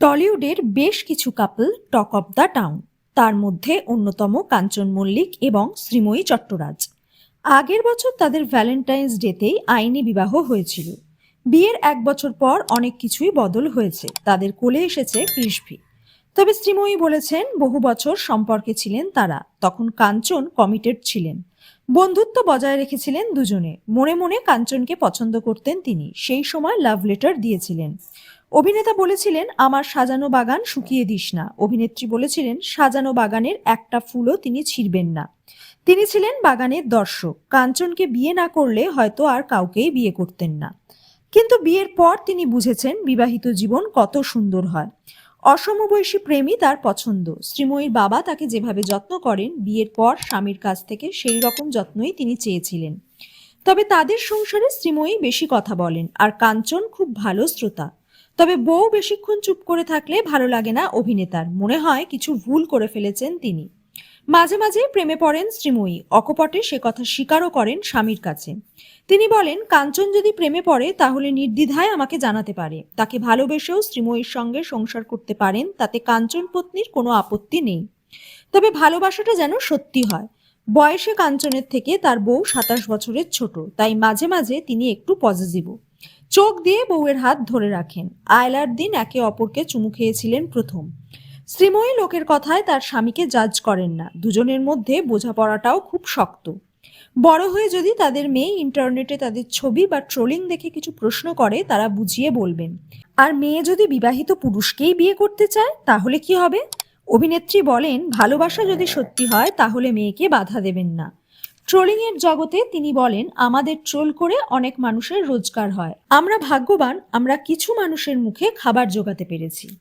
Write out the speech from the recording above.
টলিউডের বেশ কিছু couple talk of the town, তার মধ্যে অন্যতম কাঞ্চন মল্লিক এবং শ্রীময়ী চট্টরাজ। আগের বছর তাদের ভ্যালেন্টাইন্স ডেতেই আইনি বিবাহ হয়েছিল। বিয়ের এক বছর পর অনেক কিছুই বদল হয়েছে। তাদের কোলে এসেছে কৃষ্ভি তবে শ্রীময়ী বলেছেন, বহু বছর সম্পর্কে ছিলেন তারা, তখন কাঞ্চন কমিটেড ছিলেন। বন্ধুত্ব বজায় রেখেছিলেন দুজনে। মনে মনে কাঞ্চনকে পছন্দ করতেন তিনি। সেই সময় লাভ লেটার দিয়েছিলেন। অভিনেতা বলেছিলেন, আমার সাজানো বাগান শুকিয়ে দিস না। অভিনেত্রী বলেছিলেন, সাজানো বাগানের একটা ফুলও তিনি ছিঁড়বেন না। তিনি ছিলেন বাগানের দর্শক। কাঞ্চনকে বিয়ে না করলে হয়তো আর কাউকেই বিয়ে করতেন না। কিন্তু বিয়ের পর তিনি বুঝেছেন, বিবাহিত জীবন কত সুন্দর হয়। অসমবয়সী প্রেমই তার পছন্দ। শ্রীময়ীর বাবা তাকে যেভাবে যত্ন করেন, বিয়ের পর স্বামীর কাছ থেকে সেই রকম যত্নই তিনি চেয়েছিলেন। তবে তাদের সংসারে শ্রীময়ী বেশি কথা বলেন, আর কাঞ্চন খুব ভালো শ্রোতা। তবে বউ বেশিক্ষণ চুপ করে থাকলে ভালো লাগে না অভিনেতার। মনে হয় কিছু ভুল করে ফেলেছেন তিনি। মাঝে মাঝে প্রেমে পড়েন শ্রীময়ী, অকপটে সে কথা স্বীকারও করেন স্বামীর কাছে। তিনি বলেন, কাঞ্চন যদি প্রেমে পড়ে, তাহলে নির্দ্বিধায় আমাকে জানাতে পারে। তাকে ভালোবেসেও শ্রীময়ীর সঙ্গে সংসার করতে পারেন, তাতে কাঞ্চন পত্নীর কোনো আপত্তি নেই। তবে ভালোবাসাটা যেন সত্যি হয়। বয়সে কাঞ্চনের থেকে তার বউ সাতাশ বছরের ছোট, তাই মাঝে মাঝে তিনি একটু পজিটিভও। চোখ দিয়ে বউয়ের হাত ধরে রাখেন। আয়লার দিন একে অপরকে চুমু খেয়েছিলেন প্রথম। শ্রীময়ী লোকের কথায় তার স্বামীকে জাজ করেন না। দুজনের মধ্যে বোঝাপড়াটাও খুব শক্ত। বড় হয়ে যদি তাদের মেয়ে ইন্টারনেটে তাদের ছবি বা ট্রোলিং দেখে কিছু প্রশ্ন করে, তারা বুঝিয়ে বলবেন। আর মেয়ে যদি বিবাহিত পুরুষকেই বিয়ে করতে চায়, তাহলে কি হবে? অভিনেত্রী বলেন, ভালোবাসা যদি সত্যি হয়, তাহলে মেয়েকে বাধা দেবেন না। ট্রোলিং এর জগতে তিনি বলেন, আমাদের ট্রোল করে অনেক মানুষের রোজগার হয়। আমরা ভাগ্যবান, আমরা কিছু মানুষের মুখে খাবার জোগাতে পেরেছি।